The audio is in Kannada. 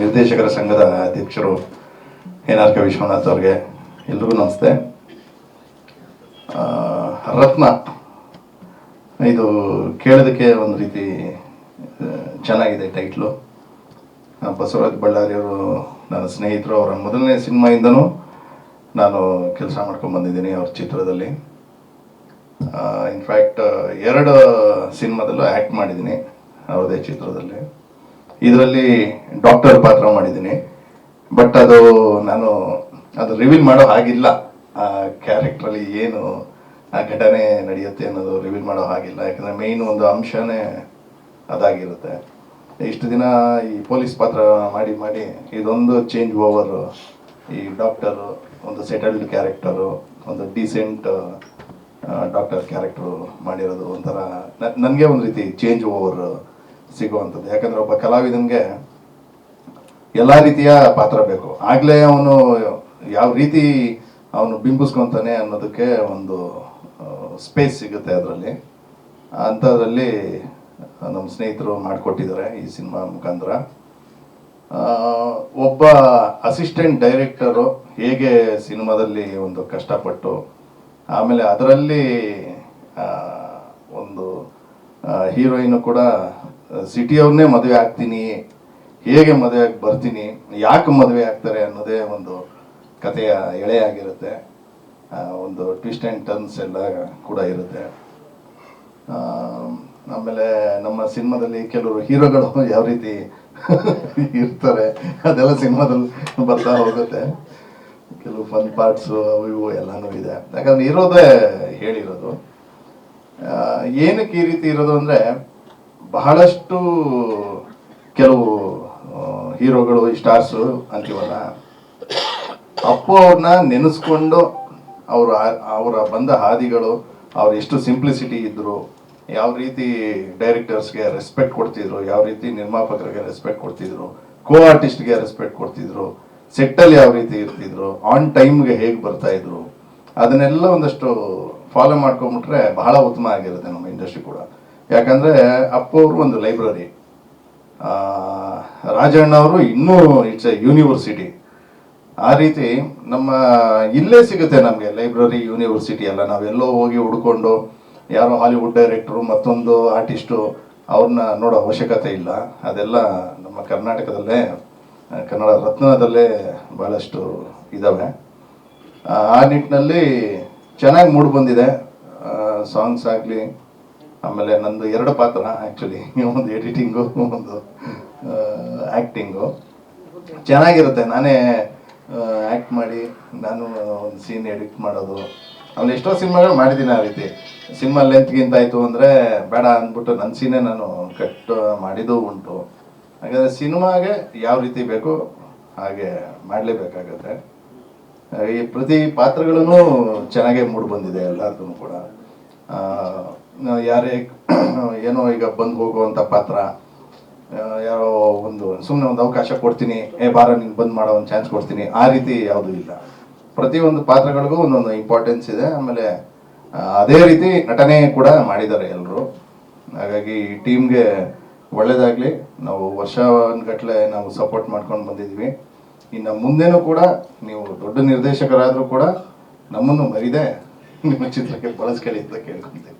ನಿರ್ದೇಶಕರ ಸಂಘದ ಅಧ್ಯಕ್ಷರು ಎನ್ ಆರ್ ಕೆ ವಿಶ್ವನಾಥ್ ಅವ್ರಿಗೆ ಎಲ್ರಿಗೂ ನಮಸ್ತೆ. ರತ್ನ, ಇದು ಕೇಳೋದಕ್ಕೆ ಒಂದು ರೀತಿ ಚೆನ್ನಾಗಿದೆ ಟೈಟ್ಲು. ಬಸವರಾಜ್ ಬಳ್ಳಾರಿಯವರು ನನ್ನ ಸ್ನೇಹಿತರು, ಅವರ ಮೊದಲನೇ ಸಿನಿಮಾಯಿಂದನೂ ನಾನು ಕೆಲಸ ಮಾಡ್ಕೊಂಡು ಬಂದಿದ್ದೀನಿ ಅವ್ರ ಚಿತ್ರದಲ್ಲಿ. ಇನ್ಫ್ಯಾಕ್ಟ್ ಎರಡು ಸಿನಿಮಾದಲ್ಲೂ ಆ್ಯಕ್ಟ್ ಮಾಡಿದ್ದೀನಿ ಅವ್ರದೇ ಚಿತ್ರದಲ್ಲಿ. ಇದರಲ್ಲಿ ಡಾಕ್ಟರ್ ಪಾತ್ರ ಮಾಡಿದ್ದೀನಿ. ಬಟ್ ಅದು ನಾನು, ಅದು ರಿವೀಲ್ ಮಾಡೋ ಹಾಗಿಲ್ಲ. ಆ ಕ್ಯಾರೆಕ್ಟ್ರಲ್ಲಿ ಏನು ಆ ಘಟನೆ ನಡೆಯುತ್ತೆ ಅನ್ನೋದು ರಿವೀಲ್ ಮಾಡೋ ಹಾಗಿಲ್ಲ. ಯಾಕಂದರೆ ಮೇಯ್ನ್ ಒಂದು ಅಂಶನೇ ಅದಾಗಿರುತ್ತೆ. ಇಷ್ಟು ದಿನ ಈ ಪೊಲೀಸ್ ಪಾತ್ರ ಮಾಡಿ ಮಾಡಿ ಇದೊಂದು ಚೇಂಜ್ ಓವರ್ ಈ ಡಾಕ್ಟರು ಒಂದು ಸೆಟಲ್ಡ್ ಕ್ಯಾರೆಕ್ಟರು ಒಂದು ಡೀಸೆಂಟ್ ಡಾಕ್ಟರ್ ಕ್ಯಾರೆಕ್ಟರು ಮಾಡಿರೋದು ಒಂಥರ ನನಗೆ ಒಂದು ರೀತಿ ಚೇಂಜ್ ಓವರ್ ಸಿಗುವಂಥದ್ದು. ಯಾಕಂದ್ರೆ ಒಬ್ಬ ಕಲಾವಿದನಿಗೆ ಎಲ್ಲ ರೀತಿಯ ಪಾತ್ರ ಬೇಕು. ಆಗಲೇ ಅವನು ಯಾವ ರೀತಿ ಅವನು ಬಿಂಬಿಸ್ಕೊತಾನೆ ಅನ್ನೋದಕ್ಕೆ ಒಂದು ಸ್ಪೇಸ್ ಸಿಗುತ್ತೆ ಅದರಲ್ಲಿ. ಅಂಥದ್ರಲ್ಲಿ ನಮ್ಮ ಸ್ನೇಹಿತರು ಮಾಡಿಕೊಟ್ಟಿದ್ದಾರೆ ಈ ಸಿನಿಮಾ ಮುಖಾಂತರ. ಒಬ್ಬ ಅಸಿಸ್ಟೆಂಟ್ ಡೈರೆಕ್ಟರು ಹೇಗೆ ಸಿನಿಮಾದಲ್ಲಿ ಒಂದು ಕಷ್ಟಪಟ್ಟು, ಆಮೇಲೆ ಅದರಲ್ಲಿ ಒಂದು ಹೀರೋಯಿನು ಕೂಡ ಸಿಟಿಯವ್ರನ್ನೇ ಮದುವೆ ಆಗ್ತೀನಿ, ಹೇಗೆ ಮದುವೆ ಆಗಿ, ಬರ್ತೀನಿ, ಯಾಕೆ ಮದುವೆ ಆಗ್ತಾರೆ ಅನ್ನೋದೇ ಒಂದು ಕಥೆಯ ಎಳೆಯಾಗಿರುತ್ತೆ. ಆಗಿರುತ್ತೆ ಒಂದು ಟ್ವಿಸ್ಟ್ ಆ್ಯಂಡ್ ಟರ್ನ್ಸ್ ಎಲ್ಲ ಕೂಡ ಇರುತ್ತೆ. ಆಮೇಲೆ ನಮ್ಮ ಸಿನಿಮಾದಲ್ಲಿ ಕೆಲವರು ಹೀರೋಗಳು ಯಾವ ರೀತಿ ಇರ್ತಾರೆ, ಅದೆಲ್ಲ ಸಿನಿಮಾದಲ್ಲಿ ಬರ್ತಾ ಹೋಗುತ್ತೆ. ಕೆಲವು ಫನ್ ಪಾರ್ಟ್ಸು ಅವು ಇವು ಎಲ್ಲಾನು ಇದೆ. ಯಾಕಂದ್ರೆ ಇರೋದೇ ಹೇಳಿರೋದು. ಏನಕ್ಕೆ ಈ ರೀತಿ ಇರೋದು ಅಂದ್ರೆ ಬಹಳಷ್ಟು ಕೆಲವು ಹೀರೋಗಳು, ಸ್ಟಾರ್ಸು ಅಂತೀವಲ್ಲ, ಅಪ್ಪು ಅವ್ರನ್ನ ನೆನೆಸ್ಕೊಂಡು ಅವರು ಅವರ ಬಂದ ಹಾದಿಗಳು, ಅವ್ರು ಎಷ್ಟು ಸಿಂಪ್ಲಿಸಿಟಿ ಇದ್ದರು ಯಾವ ರೀತಿ ಡೈರೆಕ್ಟರ್ಸ್ಗೆ ರೆಸ್ಪೆಕ್ಟ್ ಕೊಡ್ತಿದ್ರು, ಯಾವ ರೀತಿ ನಿರ್ಮಾಪಕರಿಗೆ ರೆಸ್ಪೆಕ್ಟ್ ಕೊಡ್ತಿದ್ರು ಕೋ ಆರ್ಟಿಸ್ಟ್ಗೆ ರೆಸ್ಪೆಕ್ಟ್ ಕೊಡ್ತಿದ್ರು ಸೆಟ್ಟಲ್ಲಿ ಯಾವ ರೀತಿ ಇರ್ತಿದ್ರು ಆನ್ ಟೈಮ್ಗೆ ಹೇಗೆ ಬರ್ತಾ ಇದ್ರು, ಅದನ್ನೆಲ್ಲ ಒಂದಷ್ಟು ಫಾಲೋ ಮಾಡ್ಕೊಂಬಿಟ್ರೆ ಬಹಳ ಉತ್ತಮ ಆಗಿರುತ್ತೆ ನಮ್ಮ ಇಂಡಸ್ಟ್ರಿ ಕೂಡ. ಯಾಕಂದ್ರೆ ಅಪ್ಪ ಅವರು ಒಂದು ಲೈಬ್ರರಿ. ರಾಜಣ್ಣ ಅವರು ಇನ್ನೂ ಇಟ್ಸ್ ಎ ಯೂನಿವರ್ಸಿಟಿ. ಆ ರೀತಿ ನಮ್ಮ ಇಲ್ಲೇ ಸಿಗುತ್ತೆ ನಮಗೆ ಲೈಬ್ರರಿ ಯೂನಿವರ್ಸಿಟಿ ಎಲ್ಲ. ನಾವೆಲ್ಲೋ ಹೋಗಿ ಹುಡ್ಕೊಂಡು ಯಾರೋ ಹಾಲಿವುಡ್ ಡೈರೆಕ್ಟ್ರು ಮತ್ತೊಂದು ಆರ್ಟಿಸ್ಟು ಅವ್ರನ್ನ ನೋಡೋ ಅವಶ್ಯಕತೆ ಇಲ್ಲ. ಅದೆಲ್ಲ ನಮ್ಮ ಕರ್ನಾಟಕದಲ್ಲೇ ಕನ್ನಡ ರತ್ನದಲ್ಲೇ ಭಾಳಷ್ಟು ಇದ್ದಾವೆ ಆ, ನಿಟ್ಟಿನಲ್ಲಿ ಚೆನ್ನಾಗಿ ಮೂಡ್ ಬಂದಿದೆ. ಸಾಂಗ್ಸ್ ಆಗಲಿ ಆಮೇಲೆ ನಂದು ಎರಡು ಪಾತ್ರ ಆ್ಯಕ್ಚುಲಿ ಒಂದು ಎಡಿಟಿಂಗು ಒಂದು ಆ್ಯಕ್ಟಿಂಗು ಚೆನ್ನಾಗಿರುತ್ತೆ. ನಾನೇ ಆ್ಯಕ್ಟ್ ಮಾಡಿ ನಾನು ಒಂದು ಸೀನ್ ಎಡಿಟ್ ಮಾಡೋದು. ಆಮೇಲೆ ಎಷ್ಟೋ ಸಿನಿಮಾಗಳು ಮಾಡಿದ್ದೀನಿ ಆ ರೀತಿ. ಸಿನಿಮಾ ಲೆಂತ್ಗಿಂತ ಆಯಿತು ಅಂದರೆ ಬೇಡ ಅಂದ್ಬಿಟ್ಟು ನನ್ನ ಸೀನೇ ನಾನು ಕಟ್ ಮಾಡಿದ್ದು ಉಂಟು. ಹಾಗಾದರೆ ಸಿನಿಮಾಗೆ ಯಾವ ರೀತಿ ಬೇಕು ಹಾಗೆ ಮಾಡಲೇಬೇಕಾಗತ್ತೆ. ಈ ಪ್ರತಿ ಪಾತ್ರಗಳೂ ಚೆನ್ನಾಗೇ ಮೂಡ್ ಬಂದಿದೆ ಕೂಡ. ಯಾರೇ ಏನೋ ಈಗ ಬಂದು ಹೋಗುವಂಥ ಪಾತ್ರ ಯಾರೋ ಒಂದು ಸುಮ್ಮನೆ ಒಂದು ಅವಕಾಶ ಕೊಡ್ತೀನಿ, ಏ ಬಾರ ನೀನು ಬಂದ್ ಮಾಡೋ ಒಂದು ಚಾನ್ಸ್ ಕೊಡ್ತೀನಿ, ಆ ರೀತಿ ಯಾವುದೂ ಇಲ್ಲ. ಪ್ರತಿಯೊಂದು ಪಾತ್ರಗಳಿಗೂ ಒಂದೊಂದು ಇಂಪಾರ್ಟೆನ್ಸ್ ಇದೆ. ಆಮೇಲೆ ಅದೇ ರೀತಿ ನಟನೆ ಕೂಡ ಮಾಡಿದ್ದಾರೆ ಎಲ್ಲರೂ ಹಾಗಾಗಿ ಈ ಟೀಮ್ಗೆ ಒಳ್ಳೇದಾಗಲಿ. ನಾವು ವರ್ಷಗಟ್ಟಲೆ ನಾವು ಸಪೋರ್ಟ್ ಮಾಡ್ಕೊಂಡು ಬಂದಿದ್ವಿ ಇನ್ನು ಮುಂದೆನೂ ಕೂಡ ನೀವು ದೊಡ್ಡ ನಿರ್ದೇಶಕರಾದರೂ ಕೂಡ ನಮ್ಮನ್ನು ಮರಿದೆ. ನಿಮ್ಮ ಚಿತ್ರಕ್ಕೆ ಬಳಸ್ಕೊಳ್ಳಿ ಅಂತ ಕೇಳ್ಕೊಂತೀನಿ.